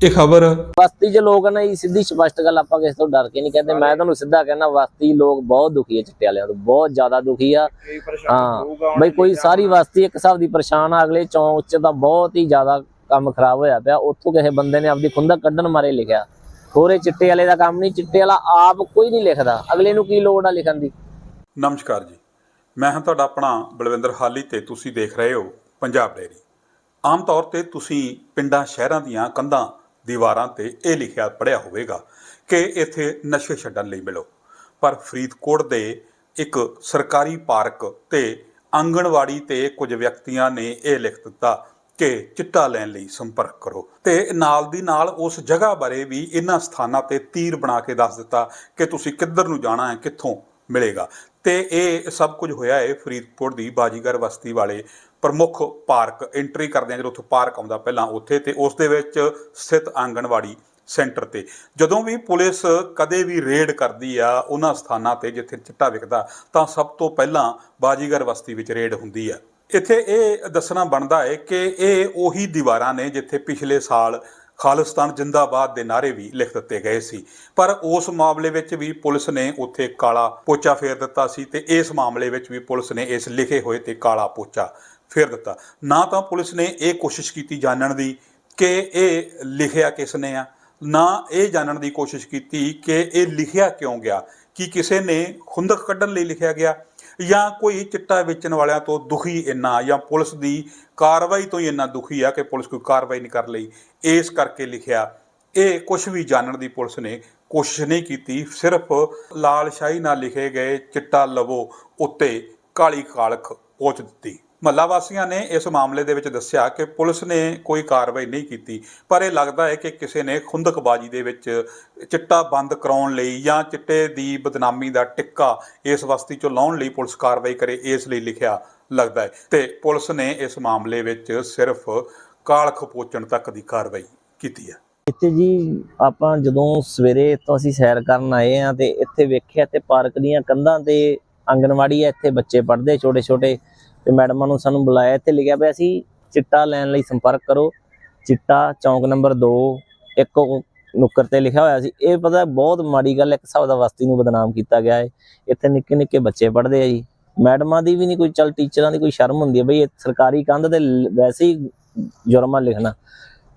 ਇਹ ਖਬਰ? ਬਸਤੀ 'ਚ ਲੋਕ ਨਾ ਸਿੱਧੀ ਸਪਸ਼ਟ ਗੱਲ ਆਪਾਂ ਕਿਸੇ ਤੋਂ ਡਰ ਕੇ ਨਹੀਂ ਕਹਿੰਦੇ। ਮੈਂ ਤੁਹਾਨੂੰ ਸਿੱਧਾ ਕਹਿਣਾ ਬਸਤੀ ਲੋਕ ਬਹੁਤ ਦੁਖੀ ਹੈ ਚਿੱਟੇ ਵਾਲਿਆਂ ਤੋਂ ਬਹੁਤ ਜ਼ਿਆਦਾ ਦੁਖੀ ਆ। ਹਾਂ ਬਈ ਕੋਈ ਸਾਰੀ ਬਸਤੀ ਇੱਕ ਹਿਸਾਬ ਦੀ ਪਰੇਸ਼ਾਨ ਆ ਅਗਲੇ ਚੌਂਕ 'ਚ ਤਾਂ ਬਹੁਤ ਹੀ ਜ਼ਿਆਦਾ ਕੰਮ ਖਰਾਬ ਹੋਇਆ ਪਿਆ। ਉੱਥੋਂ ਕਿਸੇ ਬੰਦੇ ਨੇ ਆਪਦੀ ਖੁੰਦਕ ਕੱਢਣ ਮਾਰੇ ਲਿਖਿਆ। ਹੋਰੇ ਚਿੱਟੇ ਵਾਲੇ ਦਾ ਕੰਮ ਨਹੀਂ ਚਿੱਟੇ ਵਾਲਾ ਆਪ ਕੋਈ ਨਹੀਂ ਲਿਖਦਾ। ਅਗਲੇ ਨੂੰ ਕੀ ਲੋੜ ਆ ਲਿਖਣ ਦੀ? ਨਮਸਕਾਰ ਜੀ। ਮੈਂ ਹਾਂ ਤੁਹਾਡਾ ਆਪਣਾ ਬਲਵਿੰਦਰ ਹਾਲੀ ਤੇ ਤੁਸੀਂ ਦੇਖ ਰਹੇ ਹੋ ਪੰਜਾਬ ਡੈਰੀ ਆਮ ਤੌਰ ਤੇ ਤੁਸੀਂ ਪਿੰਡਾਂ ਸ਼ਹਿਰਾਂ ਦੀਆਂ ਕੰਧਾਂ ਦੀਵਾਰਾਂ ਤੇ ਇਹ ਲਿਖਿਆ ਪੜਿਆ ਹੋਵੇਗਾ ਕਿ ਇੱਥੇ ਨਸ਼ੇ ਛੱਡਣ ਲਈ ਮਿਲੋ। ਪਰ ਫਰੀਦਕੋਟ ਦੇ ਇੱਕ ਸਰਕਾਰੀ ਪਾਰਕ ਤੇ ਆਂਗਣਵਾੜੀ ਤੇ ਕੁਝ ਵਿਅਕਤੀਆਂ ਨੇ ਇਹ ਲਿਖ ਦਿੱਤਾ ਕਿ ਚਿੱਟਾ ਲੈਣ ਲਈ ਸੰਪਰਕ ਕਰੋ। ਤੇ ਨਾਲ ਦੀ ਨਾਲ ਉਸ ਜਗ੍ਹਾ ਬਾਰੇ ਵੀ ਇਹਨਾਂ ਸਥਾਨਾਂ ਤੇ ਤੀਰ ਬਣਾ ਕੇ ਦੱਸ ਦਿੱਤਾ ਕਿ ਤੁਸੀਂ ਕਿੱਧਰ ਨੂੰ ਜਾਣਾ ਹੈ, ਕਿੱਥੋਂ ਮਿਲੇਗਾ। ਤੇ ਇਹ ਸਭ ਕੁਝ ਹੋਇਆ ਹੈ ਫਰੀਦਕੋਟ ਦੀ ਬਾਜੀਗਰ ਬਸਤੀ ਵਾਲੇ ਪ੍ਰਮੁੱਖ ਪਾਰਕ ਐਂਟਰੀ ਕਰਦੇ ਆ, ਜਦੋਂ ਉੱਥੇ ਪਾਰਕ ਆਉਂਦਾ ਪਹਿਲਾਂ ਉੱਥੇ ਤੇ ਉਸ ਦੇ ਵਿੱਚ ਸਥਿਤ ਆਂਗਣਵਾੜੀ ਸੈਂਟਰ ਤੇ। ਜਦੋਂ ਵੀ ਪੁਲਿਸ ਕਦੇ ਵੀ ਰੇਡ ਕਰਦੀ ਆ ਉਹਨਾਂ ਸਥਾਨਾਂ ਤੇ ਜਿੱਥੇ ਚਿੱਟਾ ਵਿਕਦਾ, ਤਾਂ ਸਭ ਤੋਂ ਪਹਿਲਾਂ ਬਾਜੀਗਰ ਬਸਤੀ ਵਿੱਚ ਰੇਡ ਹੁੰਦੀ ਆ। ਇੱਥੇ ਇਹ ਦੱਸਣਾ ਬਣਦਾ ਹੈ ਕਿ ਇਹ ਉਹੀ ਦੀਵਾਰਾਂ ਨੇ ਜਿੱਥੇ ਪਿਛਲੇ ਸਾਲ ਖਾਲਿਸਤਾਨ ਜਿੰਦਾਬਾਦ ਦੇ ਨਾਰੇ ਵੀ ਲਿਖ ਦਿੱਤੇ ਗਏ ਸੀ। ਪਰ ਉਸ ਮਾਮਲੇ ਵਿੱਚ ਵੀ ਪੁਲਿਸ ਨੇ ਉੱਥੇ ਕਾਲਾ ਪੋਚਾ ਫੇਰ ਦਿੱਤਾ ਸੀ ਤੇ ਇਸ ਮਾਮਲੇ ਵਿੱਚ ਵੀ ਪੁਲਿਸ ਨੇ ਇਸ ਲਿਖੇ ਹੋਏ ਤੇ ਕਾਲਾ ਪੋਚਾ ਫੇਰ ਦਿੱਤਾ। ਨਾ ਤਾਂ ਪੁਲਿਸ ਨੇ ਇਹ ਕੋਸ਼ਿਸ਼ ਕੀਤੀ ਜਾਣਨ ਦੀ ਕਿ ਇਹ ਲਿਖਿਆ ਕਿਸ ਨੇ ਆ, ਨਾ ਇਹ ਜਾਣਨ ਦੀ ਕੋਸ਼ਿਸ਼ ਕੀਤੀ ਕਿ ਇਹ ਲਿਖਿਆ ਕਿਉਂ ਗਿਆ, ਕਿ ਕਿਸੇ ਨੇ ਖੁੰਦਕ ਕੱਢਣ ਲਈ ਲਿਖਿਆ ਗਿਆ ਜਾਂ ਕੋਈ ਚਿੱਟਾ ਵੇਚਣ ਵਾਲਿਆਂ ਤੋਂ ਦੁਖੀ ਇੰਨਾ ਜਾਂ ਪੁਲਿਸ ਦੀ ਕਾਰਵਾਈ ਤੋਂ ਹੀ ਇੰਨਾ ਦੁਖੀ ਆ ਕਿ ਪੁਲਿਸ ਕੋਈ ਕਾਰਵਾਈ ਨਹੀਂ ਕਰ ਲਈ। ਇਸ ਕਰਕੇ ਲਿਖਿਆ। ਇਹ ਕੁਝ ਵੀ ਜਾਣਨ ਦੀ ਪੁਲਿਸ ਨੇ ਕੋਸ਼ਿਸ਼ ਨਹੀਂ ਕੀਤੀ, ਸਿਰਫ ਲਾਲ ਸ਼ਾਹੀ ਨਾਲ ਲਿਖੇ ਗਏ ਚਿੱਟਾ ਲਵੋ ਉੱਤੇ ਕਾਲੀ ਕਾਲਖ ਪੋਚ ਦਿੱਤੀ। ਮਹੱਲਾ ਵਾਸੀਆਂ ਨੇ ਇਸ ਮਾਮਲੇ ਦੇ ਵਿੱਚ ਦੱਸਿਆ ਕਿ ਪੁਲਿਸ ਨੇ ਕੋਈ ਕਾਰਵਾਈ ਨਹੀਂ ਕੀਤੀ, ਪਰ ਇਹ ਲੱਗਦਾ ਹੈ ਕਿ ਕਿਸੇ ਨੇ ਖੁੰਦਕਬਾਜੀ ਦੇ ਵਿੱਚ ਚਿੱਟਾ ਬੰਦ ਕਰਾਉਣ ਲਈ ਜਾਂ ਚਿੱਟੇ ਦੀ ਬਦਨਾਮੀ ਦਾ ਟਿੱਕਾ ਇਸ ਬਸਤੀ ਚੋਂ ਲਾਉਣ ਲਈ ਪੁਲਿਸ ਕਾਰਵਾਈ ਕਰੇ, ਇਸ ਲਈ ਲਿਖਿਆ ਲੱਗਦਾ ਹੈ। ਤੇ ਪੁਲਿਸ ਨੇ ਇਸ ਮਾਮਲੇ ਵਿੱਚ ਸਿਰਫ ਕਾਲਖ ਪੋਚਣ ਤੱਕ ਦੀ ਕਾਰਵਾਈ ਕੀਤੀ ਹੈ। ਇੱਥੇ ਜੀ ਆਪਾਂ ਜਦੋਂ ਸਵੇਰੇ ਤੋਂ ਅਸੀਂ ਸੈਰ ਕਰਨ ਆਏ ਆ ਤੇ ਇੱਥੇ ਵੇਖਿਆ ਤੇ ਪਾਰਕ ਦੀਆਂ ਕੰਧਾਂ ਤੇ ਆਂਗਨਵਾੜੀ ਹੈ ਇੱਥੇ ਬੱਚੇ ਪੜ੍ਹਦੇ ਛੋਟੇ ਛੋਟੇ ਤੇ ਮੈਡਮਾਂ ਨੂੰ ਸਾਨੂੰ ਬੁਲਾਇਆ, ਇੱਥੇ ਲਿਖਿਆ ਪਿਆ ਸੀ, ਚਿੱਟਾ ਲੈਣ ਲਈ ਸੰਪਰਕ ਕਰੋ। ਚਿੱਟਾ ਚੌਂਕ ਨੰਬਰ 2 ਇੱਕ ਨੁੱਕਰ ਤੇ ਲਿਖਿਆ ਹੋਇਆ ਸੀ। ਇਹ ਪਤਾ ਬਹੁਤ ਮਾੜੀ ਗੱਲ ਇੱਕ ਹਿਸਾਬ ਦਾ ਵਸਤੀ ਨੂੰ ਬਦਨਾਮ ਕੀਤਾ ਗਿਆ ਹੈ। ਇੱਥੇ ਨਿੱਕੇ ਨਿੱਕੇ ਬੱਚੇ ਪੜ੍ਹਦੇ ਆ ਜੀ। ਮੈਡਮਾਂ ਦੀ ਵੀ ਨਹੀਂ ਕੋਈ, ਚੱਲ ਟੀਚਰਾਂ ਦੀ ਕੋਈ ਸ਼ਰਮ ਹੁੰਦੀ ਹੈ ਬਈ, ਇਹ ਸਰਕਾਰੀ ਕੰਧ ਤੇ ਵੈਸੇ ਹੀ ਜੁਰਮਾ ਲਿਖਣਾ।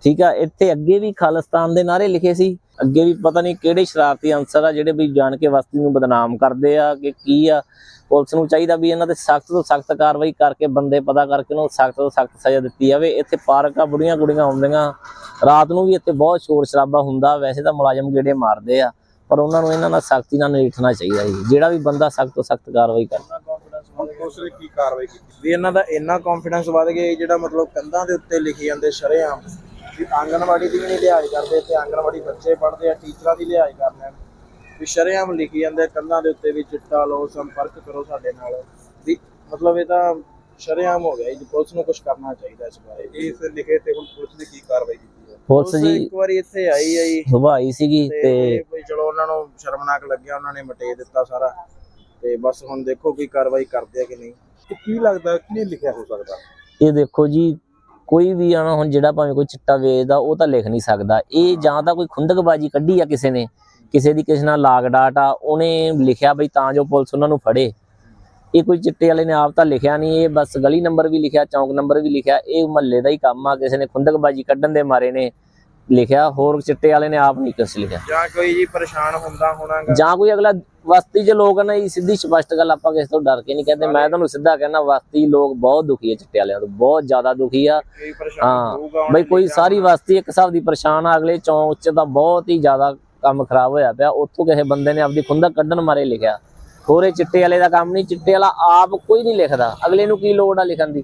ਠੀਕ ਆ, ਇੱਥੇ ਅੱਗੇ ਵੀ ਖਾਲਿਸਤਾਨ ਦੇ ਨਾਰੇ ਲਿਖੇ ਸੀ। ਅੱਗੇ ਵੀ ਪਤਾ ਨਹੀਂ ਕਿਹੜੇ ਸ਼ਰਾਰਤੀ ਅਨਸਰ ਆ ਜਿਹੜੇ ਵੀ ਜਾਣ ਕੇ ਬਸਤੀ ਨੂੰ ਬਦਨਾਮ ਕਰਦੇ ਆ ਕਿ ਕੀ ਆ। ਪੁਲਿਸ ਨੂੰ ਚਾਹੀਦਾ ਵੀ ਇਹਨਾਂ ਤੇ ਸਖਤ ਤੋਂ ਸਖਤ ਕਾਰਵਾਈ ਕਰਕੇ ਬੰਦੇ ਪਤਾ ਕਰਕੇ ਉਹਨਾਂ ਨੂੰ ਸਖਤ ਤੋਂ ਸਖਤ ਸਜ਼ਾ ਦਿੱਤੀ ਜਾਵੇ। ਇੱਥੇ ਪਾਰਕ ਆ ਬੁੜੀਆਂ ਕੁੜੀਆਂ ਆਉਂਦੀਆਂ ਰਾਤ ਨੂੰ ਵੀ ਇੱਥੇ ਬਹੁਤ ਸ਼ੋਰ ਸ਼ਰਾਬਾ ਹੁੰਦਾ। ਵੈਸੇ ਤਾਂ ਮੁਲਾਜ਼ਮ ਗੇੜੇ ਮਾਰਦੇ ਆ, ਪਰ ਉਹਨਾਂ ਨੂੰ ਇਹਨਾਂ ਨਾਲ ਸਖਤੀ ਨਾਲ ਨਜਿੱਠਣਾ ਚਾਹੀਦਾ ਜੀ। ਜਿਹੜਾ ਵੀ ਬੰਦਾ ਸਖਤ ਤੋਂ ਸਖਤ ਕਾਰਵਾਈ ਕਰਦਾ। ਉਸਨੇ ਕੀ ਕਾਰਵਾਈ ਕੀਤੀ? ਵੀ ਇਹਨਾਂ ਦਾ ਇੰਨਾ ਕੌਨਫੀਡੈਂਸ ਵੱਧ ਗਿਆ, ਜਿਹੜਾ ਮਤਲਬ ਕੰਧਾਂ ਦੇ ਉੱਤੇ ਲਿਖੇ ਜਾਂਦੇ ਸ਼ਰੇਆਮ। ਵੀ ਆਂਗਣਵਾੜੀ ਦੀ ਵੀ ਨਹੀਂ ਲਿਹਾਜ਼ ਕਰਦੇ ਤੇ ਆਂਗਣਵਾੜੀ ਬੱਚੇ ਪੜ੍ਹਦੇ ਆ ਟੀਚਰਾਂ ਦੀ ਲਿਹਾਜ਼ ਕਰ ਲੈਣ। ਵੀ ਸ਼ਰੇਆਮ ਲਿਖੀ ਜਾਂਦੇ ਕੰਧਾਂ ਦੇ ਉੱਤੇ ਵੀ ਚਿੱਟਾ ਲਓ ਸੰਪਰਕ ਕਰੋ ਸਾਡੇ ਨਾਲ। ਵੀ ਮਤਲਬ ਇਹ ਤਾਂ ਸ਼ਰੇਆਮ ਹੋ ਗਿਆ ਜੀ ਪੁਲਿਸ ਨੂੰ ਕੁਝ ਕਰਨਾ ਚਾਹੀਦਾ ਇਸ ਬਾਰੇ। ਇਸ ਲਿਖੇ ਤੇ ਹੁਣ ਪੁਲਿਸ ਨੇ ਕੀ ਕਾਰਵਾਈ ਕੀਤੀ ਹੈ? ਪੁਲਿਸ ਜੀ ਇੱਕ ਵਾਰੀ ਇੱਥੇ ਆਈ ਆ ਜੀ। ਸੁਭਾਈ ਸੀਗੀ ਤੇ ਵੀ ਚਲੋ ਉਹਨਾਂ ਨੂੰ ਸ਼ਰਮਨਾਕ ਲੱਗਿਆ ਉਹਨਾਂ ਨੇ ਮਟੇ ਦਿੱਤਾ ਸਾਰਾ। ਤੇ ਬਸ ਹੁਣ ਦੇਖੋ ਕੀ ਕਾਰਵਾਈ ਕਰਦੇ ਆ ਕਿ ਨਹੀਂ। ਤੇ ਕੀ ਲੱਗਦਾ ਕੀ ਲਿਖਿਆ ਹੋ ਸਕਦਾ? ਇਹ ਦੇਖੋ ਜੀ ਕੋਈ ਵੀ ਆਣਾ ਹੁਣ ਜਿਹੜਾ ਭਾਵੇਂ ਕੋਈ ਚਿੱਟਾ ਵੇਚਦਾ ਉਹ ਤਾਂ ਲਿਖ ਨਹੀਂ ਸਕਦਾ। ਇਹ ਜਾਂ ਤਾਂ ਕੋਈ ਖੁੰਦਕਬਾਜੀ ਕੱਢੀ ਆ ਕਿਸੇ ਨੇ ਕਿਸੇ ਦੀ ਕਿਸੇ ਨਾਲ ਲਾਗ ਡਾਟ ਆ ਉਹਨੇ ਲਿਖਿਆ ਬਈ ਤਾਂ ਜੋ ਪੁਲਿਸ ਉਹਨਾਂ ਨੂੰ ਫੜੇ। ਇਹ ਕੋਈ ਚਿੱਟੇ ਵਾਲੇ ਨੇ ਆਪ ਤਾਂ ਲਿਖਿਆ ਨਹੀਂ ਇਹ ਬਸ ਗਲੀ ਨੰਬਰ ਵੀ ਲਿਖਿਆ ਚੌਂਕ ਨੰਬਰ ਵੀ ਲਿਖਿਆ ਇਹ ਮਹੱਲੇ ਦਾ ਹੀ ਕੰਮ ਆ। ਕਿਸੇ ਨੇ ਖੁੰਦਕਬਾਜੀ ਕੱਢਣ ਦੇ ਮਾਰੇ ਨੇ ਲਿਖਿਆ ਹੋਰ ਚਿੱਟੇ ਵਾਲੇ ਨੇ ਆਪ ਨਹੀਂ ਕੁਛ ਲਿਖਿਆ। ਜਾਂ ਕੋਈ ਜੀ ਪਰੇਸ਼ਾਨ ਹੁੰਦਾ ਹੋਣਾਗਾ ਜਾਂ ਕੋਈ ਅਗਲਾ ਬਸਤੀ 'ਚ ਲੋਕ ਨਾ ਸਿੱਧੀ ਸਪਸ਼ਟ ਗੱਲ ਆਪਾਂ ਕਿਸੇ ਤੋਂ ਡਰ ਕੇ ਨਹੀਂ ਕਹਿੰਦੇ। ਮੈਂ ਤੁਹਾਨੂੰ ਸਿੱਧਾ ਕਹਿਣਾ ਬਸਤੀ ਲੋਕ ਬਹੁਤ ਦੁਖੀ ਹੈ ਚਿੱਟੇ ਵਾਲਿਆਂ ਤੋਂ ਬਹੁਤ ਜ਼ਿਆਦਾ ਦੁਖੀ ਆ। ਹਾਂ ਬਈ ਕੋਈ ਸਾਰੀ ਬਸਤੀ ਇੱਕ ਹਿਸਾਬ ਦੀ ਪਰੇਸ਼ਾਨ ਆ ਅਗਲੇ ਚੌਂਕ 'ਚ ਤਾਂ ਬਹੁਤ ਹੀ ਜ਼ਿਆਦਾ ਕੰਮ ਖਰਾਬ ਹੋਇਆ ਪਿਆ। ਉੱਥੋਂ ਕਿਸੇ ਬੰਦੇ ਨੇ ਆਪਦੀ ਖੁੰਦਕ ਕੱਢਣ ਮਾਰੇ ਲਿਖਿਆ। ਹੋਰੇ ਚਿੱਟੇ ਵਾਲੇ ਦਾ ਕੰਮ ਨਹੀਂ ਚਿੱਟੇ ਵਾਲਾ ਆਪ ਕੋਈ ਨਹੀਂ ਲਿਖਦਾ। ਅਗਲੇ ਨੂੰ ਕੀ ਲੋੜ ਆ ਲਿਖਣ ਦੀ?